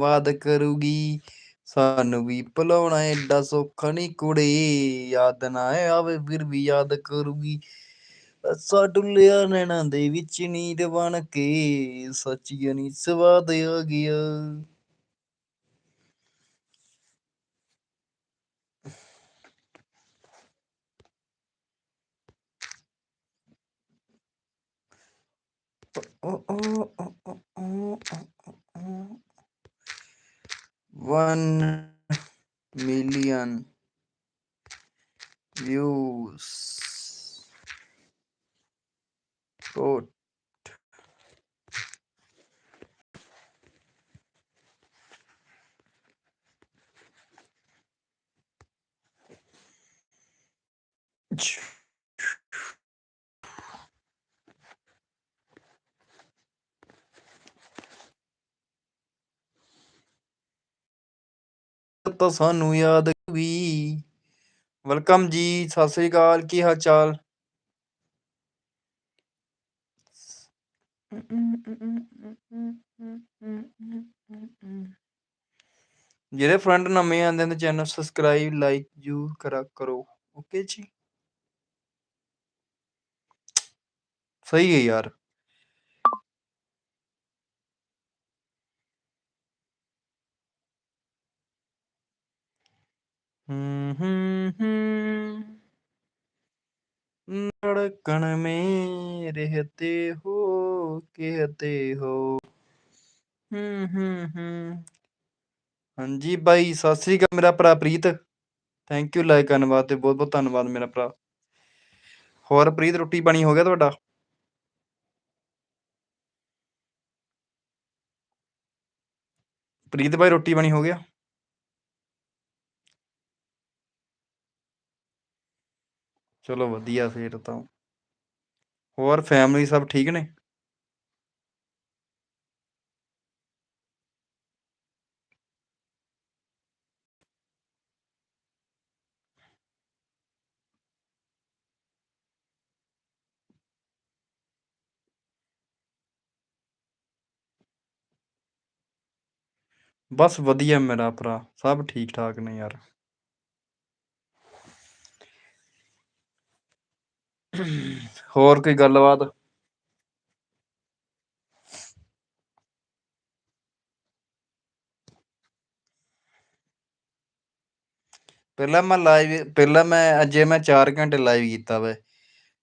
ਬਾਦ ਕਰੂਗੀ ਸਾਨੂੰ ਵੀ ਭੁਲਾਉਣਾ ਏਡਾ ਸੌਖਾ ਨਹੀਂ ਕੁੜੇ ਯਾਦ ਨਾ ਆਵੇ ਫਿਰ ਵੀ ਯਾਦ ਕਰੂਗੀ ਅਸਾ ਡੁੱਲਿਆ ਨੈਣਾ ਦੇ ਵਿੱਚ ਨੀਂਦ ਬਣ ਕੇ ਸੱਚੀ ਨੀ ਸਵਾਦ ਆ ਗਿਆ Oh, oh, oh, oh, oh, oh, oh. 1 million views. Put Thank ਤਾਂ ਸਾਨੂੰ ਯਾਦ ਵੀ। ਵੈਲਕਮ ਜੀ, ਸਤਿ ਸ੍ਰੀ ਅਕਾਲ, ਕੀ ਹਾਲ ਚਾਲ? ਜਿਹੜੇ ਫਰੈਂਡ ਨਵੇਂ ਆਉਂਦੇ ਨੇ, ਚੈਨਲ ਸਬਸਕ੍ਰਾਈਬ, ਲਾਈਕ ਜੂ ਕਰਾ ਕਰੋ। ਓਕੇ ਜੀ? ਸਹੀ ਹੈ ਯਾਰ। دھڑکن میں رہتے ہو کہتے ہو ہاں جی بھائی ساسری کا میرا پرا پریت تھنک یو لائے کنواد بہت بہت انواد میرا ہویت روٹی بنی ہو گیا پریت بھائی روٹی بنی ہو گیا ਚਲੋ ਵਧੀਆ ਫੇਰ ਤਾਂ। ਹੋਰ ਫੈਮਿਲੀ ਸਭ ਠੀਕ ਨੇ? ਬਸ ਵਧੀਆ ਮੇਰਾ ਭਰਾ, ਸਭ ਠੀਕ ਠਾਕ ਨੇ ਯਾਰ। ਹੋਰ ਕੋਈ ਗੱਲਬਾਤ? ਪਹਿਲਾਂ ਮੈਂ ਲਾਈਵ ਪਹਿਲਾਂ ਮੈਂ, ਅਜੇ ਮੈਂ 4 ਘੰਟੇ ਲਾਈਵ ਕੀਤਾ ਵਾ।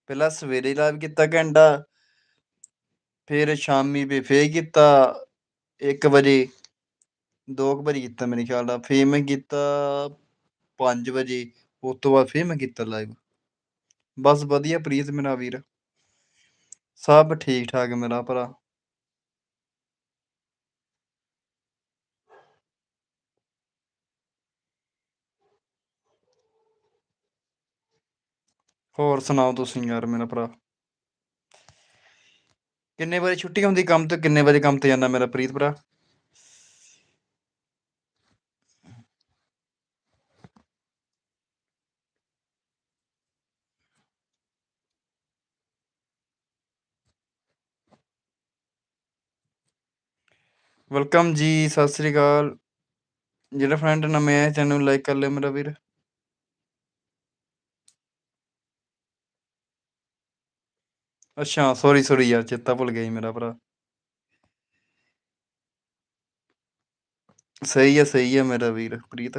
ਪਹਿਲਾਂ ਸਵੇਰੇ ਲਾਈਵ ਕੀਤਾ ਘੰਟਾ, ਫਿਰ ਸ਼ਾਮੀ ਵੀ ਫੇਰ ਕੀਤਾ 1 ਵਜੇ। 2 ਵਜੇ ਕੀਤਾ ਮੇਰੇ ਖਿਆਲ ਨਾਲ, ਫੇਰ ਮੈਂ ਕੀਤਾ 5 ਵਜੇ, ਉਸ ਤੋਂ ਬਾਅਦ ਫੇਰ ਮੈਂ ਕੀਤਾ ਲਾਈਵ ਬਸ ਵਧੀਆ ਪ੍ਰੀਤ ਮੇਰਾ ਵੀਰ। ਸਭ ਠੀਕ ਠਾਕ ਮੇਰਾ ਭਰਾ। ਹੋਰ ਸੁਣਾਓ ਤੁਸੀਂ ਯਾਰ ਮੇਰਾ ਭਰਾ? ਕਿੰਨੇ ਵਜੇ ਛੁੱਟੀ ਹੁੰਦੀ ਕੰਮ ਤੇ? ਕਿੰਨੇ ਵਜੇ ਕੰਮ ਤੇ ਜਾਂਦਾ ਮੇਰਾ ਪ੍ਰੀਤ ਭਰਾ? ਵੈਲਕਮ ਜੀ, ਸਤਿ ਸ੍ਰੀ ਅਕਾਲ। ਜਿਹੜਾ ਫਰੈਂਡ ਨਵੇਂ ਆਇਆ ਚੈਨਲ ਲਾਈਕ ਕਰ ਲਿਓ ਮੇਰਾ ਵੀਰ। ਅੱਛਾ ਸੌਰੀ ਸੌਰੀ ਯਾਰ, ਚੇਤਾ ਭੁੱਲ ਗਿਆ ਜੀ ਮੇਰਾ ਭਰਾ। ਸਹੀ ਹੈ ਸਹੀ ਹੈ ਮੇਰਾ ਵੀਰ, ਪ੍ਰੀਤ।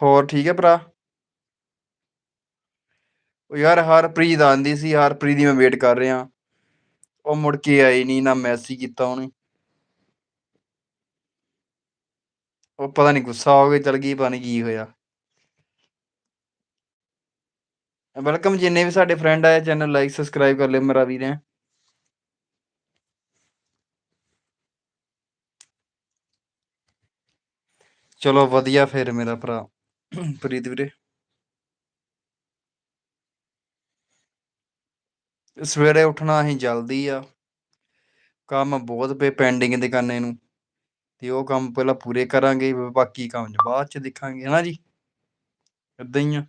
ਹੋਰ ਠੀਕ ਹੈ ਭਰਾ? ਉਹ ਯਾਰ ਹਰਪ੍ਰੀਤ ਆਂਦੀ ਸੀ, ਹਰਪ੍ਰੀਤ ਦੀ ਮੈਂ ਵੇਟ ਕਰ ਰਿਹਾ। ਉਹ ਮੁੜ ਕੇ ਆਈ ਨਹੀਂ ਨਾ ਮੈਸੇਜ ਕੀਤਾ ਉਹਨੇ। ਉਹ ਪਤਾ ਨਹੀਂ ਗੁੱਸਾ ਹੋ ਗਿਆ ਚਲ ਗਈ, ਪਤਾ ਨਹੀਂ ਕੀ ਹੋਇਆ। ਵੈਲਕਮ ਜਿੰਨੇ ਵੀ ਸਾਡੇ ਫਰੈਂਡ ਆਏ ਚੈਨਲ ਲਾਈਕ ਸਬਸਕ੍ਰਾਈਬ ਕਰ ਲਿਓ ਮੇਰਾ ਵੀਰ ਹੈ ਚਲੋ ਵਧੀਆ ਫਿਰ ਮੇਰਾ ਭਰਾ। ਪ੍ਰੀਤ ਵੀਰੇ e ਸਵੇਰੇ ਉੱਠਣਾ ਅਸੀਂ ਜਲਦੀ ਆ। ਕੰਮ ਬਹੁਤ ਪਏ ਪੈਂਡਿੰਗ ਦੇ ਕਰਨੇ ਨੂੰ। ਤੇ ਉਹ ਕੰਮ ਪਹਿਲਾਂ ਪੂਰੇ ਕਰਾਂਗੇ, ਬਾਕੀ ਕੰਮ ਬਾਅਦ ਚ ਦੇਖਾਂਗੇ, ਹਨਾ ਜੀ? ਏਦਾਂ ਹੀ ਆ।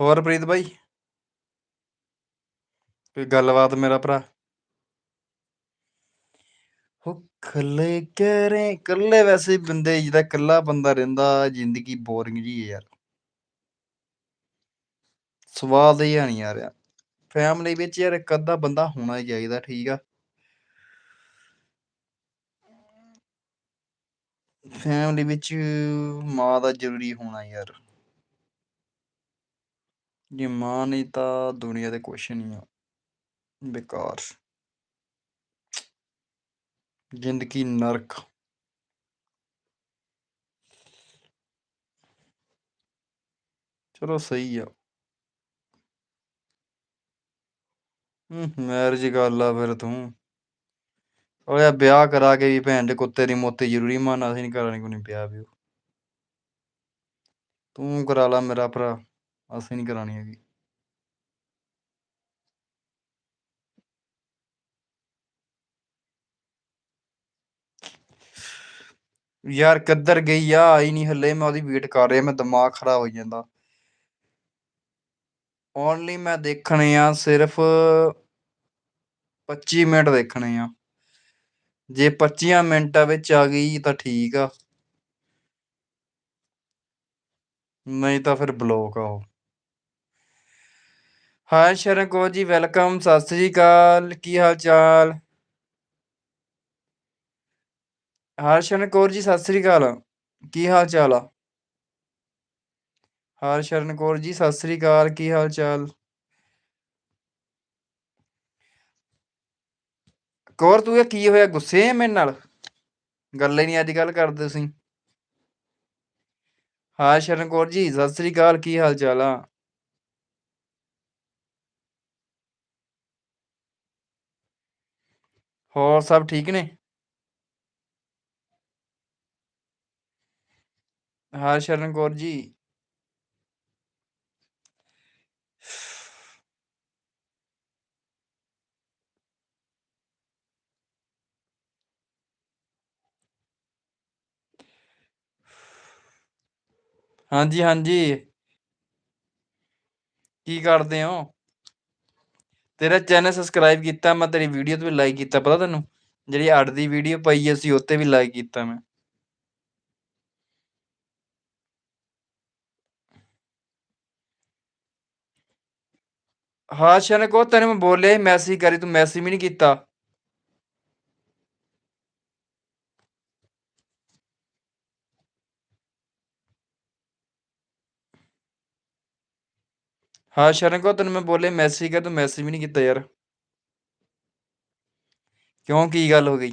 ਹੋਰ ਪ੍ਰੀਤ ਬਾਈ। ਕੋਈ ਗੱਲਬਾਤ ਮੇਰਾ ਭਰਾ? ਹੋ ਕੱਲੇ ਕਰੇ ਕੱਲੇ ਵੈਸੇ ਬੰਦੇ ਜਿਹਦਾ ਕੱਲਾ ਬੰਦਾ ਰਹਿੰਦਾ, ਜ਼ਿੰਦਗੀ ਬੋਰਿੰਗ ਜੀ ਹੈ ਯਾਰ। ਸਵਾਦ ਹੀ ਨਹੀਂ ਆ ਰਿਹਾ ਫੈਮਿਲੀ ਵਿੱਚ ਯਾਰ ਇੱਕ ਅੱਧਾ ਬੰਦਾ ਹੋਣਾ ਹੀ ਚਾਹੀਦਾ, ਠੀਕ ਆ? ਫੈਮਿਲੀ ਵਿੱਚ ਮਾਂ ਦਾ ਜ਼ਰੂਰੀ ਹੋਣਾ ਯਾਰ। ਜੇ ਮਾਂ ਨਹੀਂ ਤਾਂ ਦੁਨੀਆ ਤੇ ਕੁਛ ਨਹੀਂ ਆ। ਬੇਕਾਰ। ਜ਼ਿੰਦਗੀ ਨਰਕ। ਚਲੋ ਸਹੀ ਆ। ਹੂੰ ਮੈਰਿਜ ਗੱਲ ਆ ਫਿਰ ਤੂੰ। ਓਏ ਵਿਆਹ ਕਰਾ ਕੇ ਵੀ ਭੈਣ ਦੇ ਕੁੱਤੇ ਦੀ ਮੋਤੀ ਜ਼ਰੂਰੀ ਮਾਨਾ ਅਸੀਂ ਨਹੀਂ ਕਰਾਂਗੇ ਕੋਈ ਨਹੀਂ ਪਿਆ ਵੀ ਤੂੰ ਕਰਾ ਲਾ ਮੇਰਾ ਭਰਾ। ਅਸੀਂ ਨਹੀਂ ਕਰਾਣੀ ਹੈਗੀ। ਯਾਰ ਕਿੱਧਰ ਗਈ ਆ? ਆਈ ਨਹੀਂ ਹੱਲੇ, ਮੈਂ ਉਹਦੀ ਵੇਟ ਕਰ ਰਿਹਾ ਮੈਂ ਦਿਮਾਗ ਖਰਾਬ ਹੋ ਜਾਂਦਾ। ਓਨਲੀ ਮੈਂ ਦੇਖਣੇ ਆ, ਸਿਰਫ 25 ਮਿੰਟ ਦੇਖਣੇ ਆ। ਜੇ 25 ਮਿੰਟਾਂ ਵਿੱਚ ਆ ਗਈ ਤਾਂ ਠੀਕ ਆ। ਨਹੀਂ ਤਾਂ ਫਿਰ ਬਲੌਕ ਆ ਉਹ। ਹਾਏ ਸ਼ਰਨ ਕੌਰ ਜੀ, ਵੈਲਕਮ, ਸਤਿ ਸ੍ਰੀ ਅਕਾਲ, ਕੀ ਹਾਲ ਚਾਲ ਹਰਸ਼ਰਨ ਕੌਰ ਜੀ, ਸਤਿ ਸ੍ਰੀ ਅਕਾਲ, ਕੀ ਹਾਲ ਚਾਲ ਆ ਹਰਸ਼ਰਨ ਕੌਰ ਜੀ, ਸਤਿ ਸ੍ਰੀ ਅਕਾਲ, ਕੀ ਹਾਲ ਚਾਲ ਕੌਰ, ਤੂੰ ਇਹ ਕੀ ਹੋਇਆ, ਗੁੱਸੇ ਆ ਮੇਰੇ ਨਾਲ? ਗੱਲ ਹੀ ਨਹੀਂ ਅੱਜ ਕੱਲ ਕਰਦੇ ਤੁਸੀਂ। ਹਾਂ, ਸ਼ਰਨ ਕੌਰ ਜੀ, ਸਤਿ ਸ੍ਰੀ ਅਕਾਲ, ਕੀ ਹਾਲ ਚਾਲ ਆ? ਹੋਰ ਸਭ ਠੀਕ ਨੇ? ਹਾਂ ਸ਼ਰਨ ਕੌਰ ਜੀ। ਹਾਂਜੀ ਹਾਂਜੀ। ਕੀ ਕਰਦੇ ਹੋ? ਤੇਰਾ ਚੈਨਲ ਸਬਸਕ੍ਰਾਈਬ ਕੀਤਾ, ਮੈਂ ਤੇਰੀ ਵੀਡੀਓ ਤੇ ਵੀ ਲਾਈਕ ਕੀਤਾ, ਪਤਾ ਤੈਨੂੰ? ਜਿਹੜੀ ਅੱਡ ਦੀ ਵੀਡੀਓ ਪਈ ਅਸੀਂ ਉੱਤੇ ਵੀ ਲਾਈਕ ਕੀਤਾ ਮੈਂ। ਹਾਂ, ਸ਼ਰਨ ਕੌਰ ਤੈਨੂੰ ਮੈਂ ਬੋਲਿਆ ਮੈਸੇਜ ਕਰੀ, ਤੂੰ ਮੈਸੇਜ ਵੀ ਨਹੀਂ ਕੀਤਾ। ਹਾਂ ਸ਼ਰਨ ਕੌਰ, ਤੈਨੂੰ ਮੈਂ ਬੋਲਿਆ ਮੈਸੇਜ ਕਰ ਤੂੰ ਮੈਸੇਜ ਵੀ ਨਹੀਂ ਕੀਤਾ ਯਾਰ। ਕਿਉਂ, ਕੀ ਗੱਲ ਹੋ ਗਈ?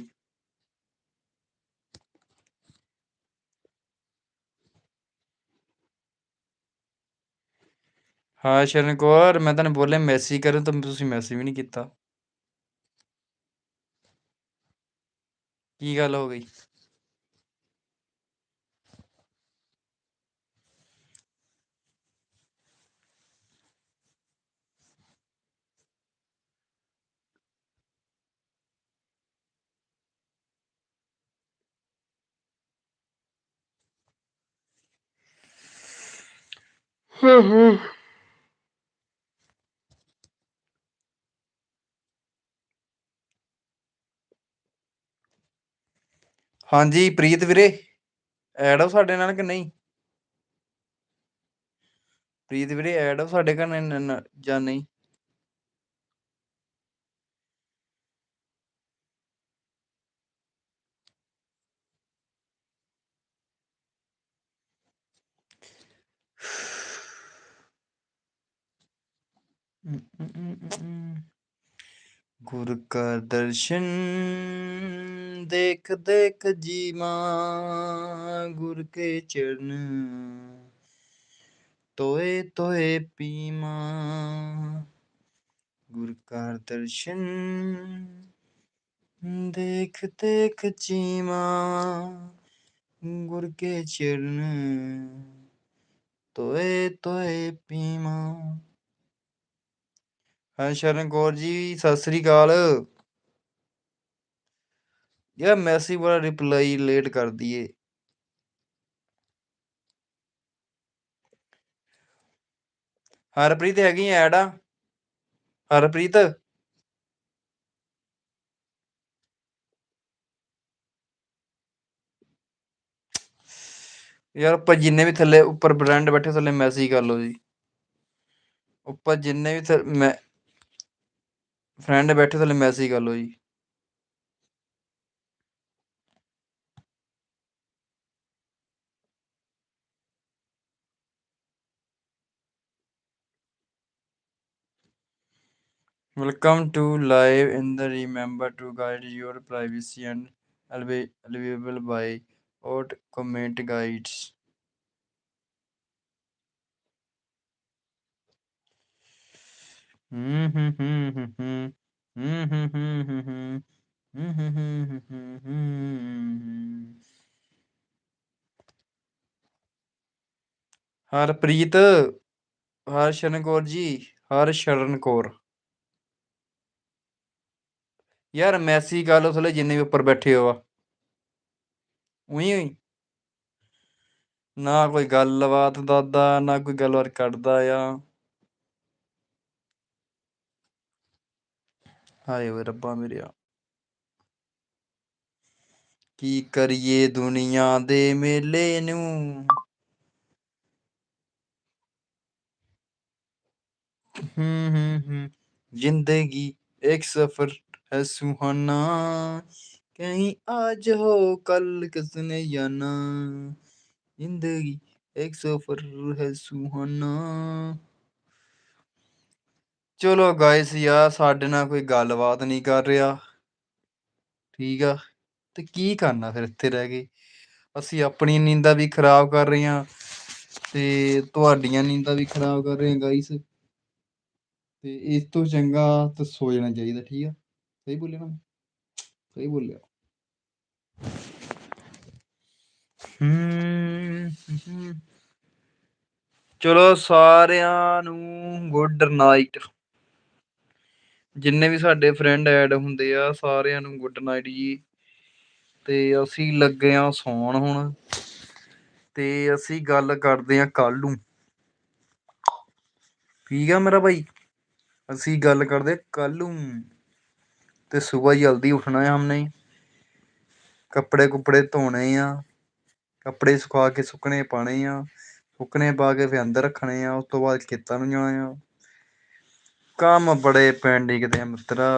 ਹਾਂ ਸ਼ਰਨ ਕੌਰ, ਮੈਂ ਤੈਨੂੰ ਬੋਲਿਆ ਮੈਸੇਜ ਕਰਨ ਤਾਂ ਤੁਸੀਂ ਮੈਸੇਜ ਵੀ ਨਹੀਂ ਕੀਤਾ। ਕੀ ਗੱਲ ਹੋ ਗਈ ਹਾਂਜੀ, ਪ੍ਰੀਤ ਵੀਰੇ ਐਡ ਹੋ ਸਾਡੇ ਨਾਲ ਕਿ ਨਹੀਂ? ਪ੍ਰੀਤ ਵੀਰੇ ਐਡ ਹੋ ਸਾਡੇ ਘਰ ਨ- ਜਾਂ ਨਹੀਂ? ਗੁਰ ਕਾ ਦਰਸ਼ਨ ਦੇਖ ਦੇਖ ਜੀਵਾ, ਗੁਰ ਕੇ ਚਰਨ ਤੋਏ ਤੋਏ ਪੀਮਾ ਗੁਰ ਕਾ ਦਰਸ਼ਨ ਦੇਖ ਦੇਖ ਚੀਮਾ ਗੁਰ ਕੇ ਚਰਨ ਤੋਏ ਤੋਏ ਪੀਮਾ ਹਾਂ ਸ਼ਰਨ ਕੌਰ ਜੀ, ਸਤਿ ਸ੍ਰੀ ਅਕਾਲ। ਯਾਰ ਮੈਸੇਜ ਵਾਲਾ ਰਿਪਲਾਈ ਲੇਟ ਕਰ ਦਈਏ। ਹਰਪ੍ਰੀਤ ਹੈਗੀ ਐਡ? ਆ ਹਰਪ੍ਰੀਤ? ਯਾਰ, ਆਪਾਂ ਜਿੰਨੇ ਵੀ ਥੱਲੇ ਉੱਪਰ ਬ੍ਰਾਂਡ ਬੈਠੇ, ਥੱਲੇ ਮੈਸੇਜ ਕਰ ਲਓ ਜੀ। ਉੱਪਰ ਜਿੰਨੇ ਵੀ ਥ- ਮੈਂ ਫਰੈਂਡ ਬੈਠੇ ਥੱਲੇ ਮੈਸੇਜ ਕਰ ਲਓ ਜੀ Welcome to live in the remember to guide your privacy and alwa- available by out comment guides. Harpreet Harsharan Kaur ji, Harsharan Kaur. ਯਾਰ ਮੈਸੀ ਕਰ ਲਓ ਥਲੇ ਜਿੰਨੇ ਵੀ ਉੱਪਰ ਬੈਠੇ ਹੋ ਆ। ਉਹੀ ਹੋਈ। ਨਾ ਕੋਈ ਗੱਲਬਾਤ ਦਾਦਾ, ਨਾ ਕੋਈ ਗੱਲਬਾਤ ਕੱਢਦਾ ਆ। ہائے وہ ربا میرے کی کریے دنیا دے میلے نو ہوں ہوں زندگی ایک سفر ہے سہانا۔ کہیں آج ہو کل، کس نے جانا زندگی ایک سفر ہے سہانا۔ ਚਲੋ ਗਾਇਸ ਯਾਰ ਸਾਡੇ ਨਾਲ ਕੋਈ ਗੱਲਬਾਤ ਨਹੀਂ ਕਰ ਰਿਹਾ। ਠੀਕ ਆ? ਤੇ ਕੀ ਕਰਨਾ ਫਿਰ ਇੱਥੇ ਰਹਿ ਕੇ? ਅਸੀਂ ਆਪਣੀ ਨੀਂਦਾਂ ਵੀ ਖਰਾਬ ਕਰ ਰਹੇ ਹਾਂ ਤੇ ਤੁਹਾਡੀਆਂ ਨੀਂਦਾਂ ਵੀ ਖਰਾਬ ਕਰ ਰਹੇ ਹਾਂ ਗਾਇਸ ਤੇ ਇਸ ਤੋਂ ਚੰਗਾ ਤਾਂ ਸੋ ਜਾਣਾ ਚਾਹੀਦਾ ਠੀਕ ਆ? ਸਹੀ ਬੋਲਿਆ ਨਾ? ਸਹੀ ਬੋਲਿਆ। ਹਮ, ਹਮ। ਚਲੋ ਸਾਰਿਆਂ ਨੂੰ ਗੁੱਡ ਨਾਈਟ ਜਿੰਨੇ ਵੀ ਸਾਡੇ ਫਰੈਂਡ ਐਡ ਹੁੰਦੇ ਆ, ਸਾਰਿਆਂ ਨੂੰ ਗੁੱਡ ਨਾਈਟ ਜੀ। ਤੇ ਅਸੀਂ ਲੱਗੇ ਆ ਸੌਣ ਹੁਣ। ਤੇ ਅਸੀਂ ਗੱਲ ਕਰਦੇ ਆ ਕੱਲ ਨੂੰ। ਠੀਕ ਆ ਮੇਰਾ ਭਾਈ? ਅਸੀਂ ਗੱਲ ਕਰਦੇ ਕੱਲ ਨੂੰ। ਤੇ ਸਵੇਰ ਜਲਦੀ ਉੱਠਣਾ ਹੈ ਹਮਨੇ। ਕੱਪੜੇ ਕੁਪੜੇ ਧੋਣੇ ਆ। ਕੱਪੜੇ ਸੁਕਾ ਕੇ ਸੁੱਕਣੇ ਪਾਣੇ ਆ। ਸੁੱਕਣੇ ਪਾ ਕੇ ਫਿਰ ਅੰਦਰ ਰੱਖਣੇ ਆ। ਉਸ ਤੋਂ ਬਾਅਦ ਖੇਤਾਂ ਨੂੰ ਜਾਣਾ ਆ। ਕੰਮ ਬੜੇ ਪੈਂਡਿੰਗ ਦੇ ਆ ਮਿੱਤਰਾ।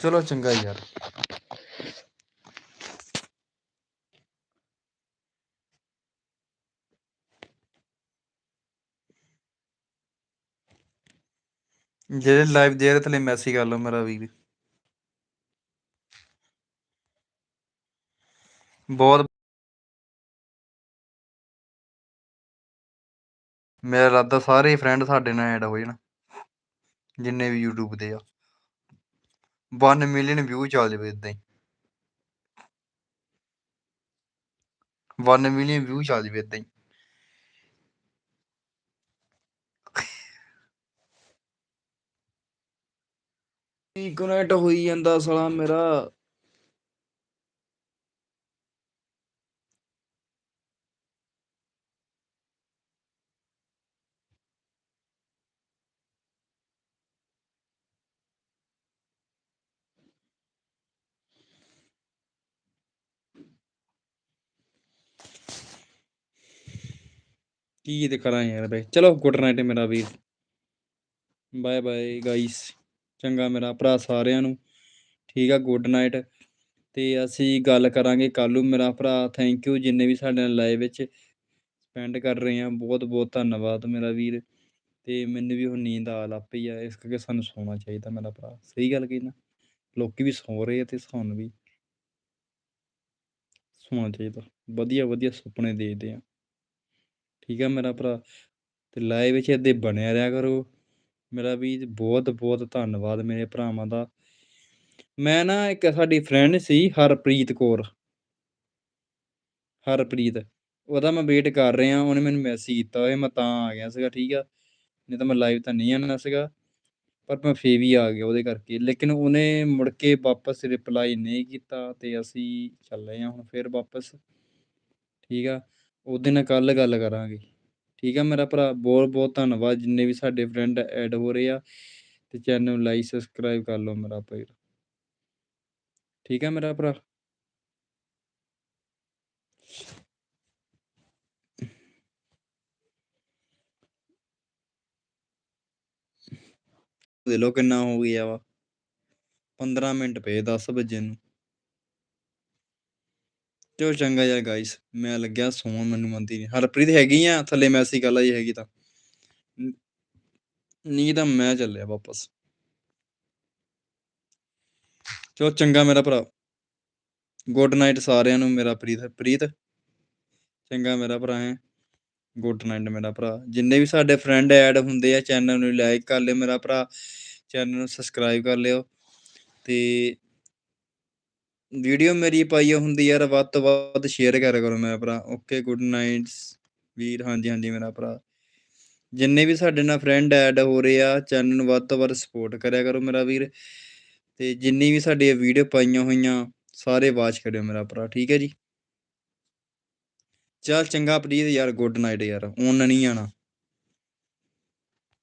ਚਲੋ ਚੰਗਾ ਯਾਰ। ਜਿਹੜੇ ਲਾਈਵ ਦੇ ਰਹੇ ਥਲੇ ਮੈਸੇਜ ਕਰ ਲਓ ਮੇਰਾ ਵੀਰ। ਬਹੁਤ ਮੇਰਾ ਇਰਾਦਾ ਸਾਰੇ ਫਰੈਂਡ ਸਾਡੇ ਨਾਲ ਐਡ ਹੋ ਜਾਣ, ਜਿੰਨੇ ਵੀ YouTube ਦੇ ਆ। 1 ਮਿਲੀਅਨ ਵਿਊ ਚੱਲ ਜਾਵੇ ਇਦਾਂ ਹੀ। 1 ਮਿਲੀਅਨ ਵਿਊ ਚੱਲ ਜਾਵੇ ਇਦਾਂ ਹੀ। ਕੀ ਹੋਈ ਜਾਂਦਾ ਸਾਲਾ ਮੇਰਾ। ਕੀ ਤੇ ਕਰਾਂ ਯਾਰ ਬਈ। ਚਲੋ ਗੁੱਡ ਨਾਈਟ ਮੇਰਾ ਵੀਰ। ਬਾਏ ਬਾਏ ਗਾਈਸ ਚੰਗਾ ਮੇਰਾ ਭਰਾ ਸਾਰਿਆਂ ਨੂੰ। ਠੀਕ ਆ ਗੁੱਡ ਨਾਈਟ ਤੇ ਅਸੀਂ ਗੱਲ ਕਰਾਂਗੇ ਕੱਲ ਨੂੰ ਮੇਰਾ ਭਰਾ। ਥੈਂਕ ਯੂ ਜਿੰਨੇ ਵੀ ਸਾਡੇ ਨਾਲ ਲਾਈਵ ਵਿੱਚ ਸਪੈਂਡ ਕਰ ਰਹੇ ਆ। ਬਹੁਤ ਬਹੁਤ ਧੰਨਵਾਦ ਮੇਰਾ ਵੀਰ। ਤੇ ਮੈਨੂੰ ਵੀ ਹੁਣ ਨੀਂਦ ਆ ਲੱਗ ਪਈ ਆ। ਇਸ ਕਰਕੇ ਸਾਨੂੰ ਸੌਣਾ ਚਾਹੀਦਾ ਮੇਰਾ ਭਰਾ। ਸਹੀ ਗੱਲ ਕਹੀ ਨਾ। ਲੋਕੀ ਵੀ ਸੌ ਰਹੇ ਆ ਤੇ ਸਾਨੂੰ ਵੀ ਸੌਣਾ ਚਾਹੀਦਾ। ਵਧੀਆ ਵਧੀਆ ਸੁਪਨੇ ਦੇਖਦੇ ਆ। ਠੀਕ ਆ ਮੇਰਾ ਭਰਾ, ਤੇ ਲਾਈਵ ਵਿੱਚ ਏਦਾਂ ਬਣਿਆ ਰਿਹਾ ਕਰੋ। ਮੇਰਾ ਵੀ ਬਹੁਤ ਬਹੁਤ ਧੰਨਵਾਦ ਮੇਰੇ ਭਰਾਵਾਂ ਦਾ। ਮੈਂ ਨਾ ਇੱਕ ਸਾਡੀ ਫਰੈਂਡ ਸੀ ਹਰਪ੍ਰੀਤ ਕੌਰ। ਹਰਪ੍ਰੀਤ, ਉਹਦਾ ਮੈਂ ਵੇਟ ਕਰ ਰਿਹਾ, ਉਹਨੇ ਮੈਨੂੰ ਮੈਸੇਜ ਕੀਤਾ ਹੋਇਆ ਮੈਂ ਤਾਂ ਆ ਗਿਆ ਸੀਗਾ, ਠੀਕ ਆ। ਨਹੀਂ ਤਾਂ ਮੈਂ ਲਾਈਵ ਤਾਂ ਨਹੀਂ ਆਉਣਾ ਸੀਗਾ, ਪਰ ਮੈਂ ਫੇਰ ਵੀ ਆ ਗਿਆ ਉਹਦੇ ਕਰਕੇ। ਲੇਕਿਨ ਉਹਨੇ ਮੁੜ ਕੇ ਵਾਪਸ ਰਿਪਲਾਈ ਨਹੀਂ ਕੀਤਾ ਤੇ ਅਸੀਂ ਚੱਲੇ ਹਾਂ ਹੁਣ ਫੇਰ ਵਾਪਸ। ਠੀਕ ਆ ਉਹਦੇ ਨਾਲ ਕੱਲ ਗੱਲ ਕਰਾਂਗੇ। ਠੀਕ ਆ ਮੇਰਾ ਭਰਾ, ਬਹੁਤ ਬਹੁਤ ਧੰਨਵਾਦ। ਜਿੰਨੇ ਵੀ ਸਾਡੇ ਫਰੈਂਡ ਐਡ ਹੋ ਰਹੇ ਆ ਤੇ ਚੈਨਲ ਨੂੰ ਲਾਈਕ ਸਬਸਕ੍ਰਾਈਬ ਕਰ ਲਓ ਮੇਰਾ ਭਾਈ। ਠੀਕ ਆ ਮੇਰਾ ਭਰਾ। ਦੇ ਲੋ ਕਿੰਨਾ ਹੋ ਗਿਆ ਵਾ। 15 ਮਿੰਟ ਪਏ 10 ਵਜੇ ਨੂੰ। ਚਲੋ ਚੰਗਾ ਯਾਰ ਗਾਇਸ ਮੈਂ ਲੱਗਿਆ ਸੌਣ ਮੈਨੂੰ ਮੰਦੀ ਨਹੀਂ ਹਰਪ੍ਰੀਤ ਹੈਗੀ ਆ, ਥੱਲੇ ਮੈਸੇਜ ਕਰ ਲਾ ਜੀ ਹੈਗੀ ਤਾਂ। ਨਹੀਂ ਤਾਂ ਮੈਂ ਚੱਲਿਆ ਵਾਪਸ। ਚਲੋ ਚੰਗਾ ਮੇਰਾ ਭਰਾ। ਗੁੱਡ ਨਾਈਟ ਸਾਰਿਆਂ ਨੂੰ, ਮੇਰਾ ਪ੍ਰੀਤ ਪ੍ਰੀਤ। ਚੰਗਾ ਮੇਰਾ ਭਰਾ ਹੈ। ਗੁੱਡ ਨਾਈਟ ਮੇਰਾ ਭਰਾ। ਜਿੰਨੇ ਵੀ ਸਾਡੇ ਫਰੈਂਡ ਐਡ ਹੁੰਦੇ ਆ ਚੈਨਲ ਨੂੰ ਲਾਈਕ ਕਰ ਲਿਓ ਮੇਰਾ ਭਰਾ। ਚੈਨਲ ਨੂੰ ਸਬਸਕ੍ਰਾਈਬ ਕਰ ਲਿਓ। ਤੇ ਵੀਡੀਓ ਮੇਰੀ ਪਾਈ ਹੁੰਦੀ ਯਾਰ, ਵੱਧ ਤੋਂ ਵੱਧ ਸ਼ੇਅਰ ਕਰਿਆ ਕਰੋ ਮੇਰਾ ਭਰਾ। ਓਕੇ ਗੁੱਡ ਨਾਈਟਸ ਵੀਰ। ਹਾਂਜੀ ਹਾਂਜੀ ਮੇਰਾ ਭਰਾ। ਜਿੰਨੇ ਵੀ ਸਾਡੇ ਨਾਲ ਫਰੈਂਡ ਐਡ ਹੋ ਰਹੇ ਆ ਚੈਨਲ ਨੂੰ ਵੱਧ ਤੋਂ ਵੱਧ ਸਪੋਰਟ ਕਰਿਆ ਕਰੋ ਮੇਰਾ ਵੀਰ। ਤੇ ਜਿੰਨੀ ਵੀ ਸਾਡੀ ਵੀਡੀਓ ਪਾਈਆਂ ਹੋਈਆਂ, ਸਾਰੇ ਵਾਚ ਕਰਿਓ ਮੇਰਾ ਭਰਾ, ਠੀਕ ਹੈ ਜੀ? ਚੱਲ ਚੰਗਾ ਪ੍ਰੀਤ ਯਾਰ ਗੁੱਡ ਨਾਈਟ ਯਾਰ। ਹੁਣ ਨਹੀਂ ਆਣਾ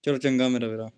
ਚਲੋ ਚੰਗਾ ਮੇਰਾ ਵੀਰਾ।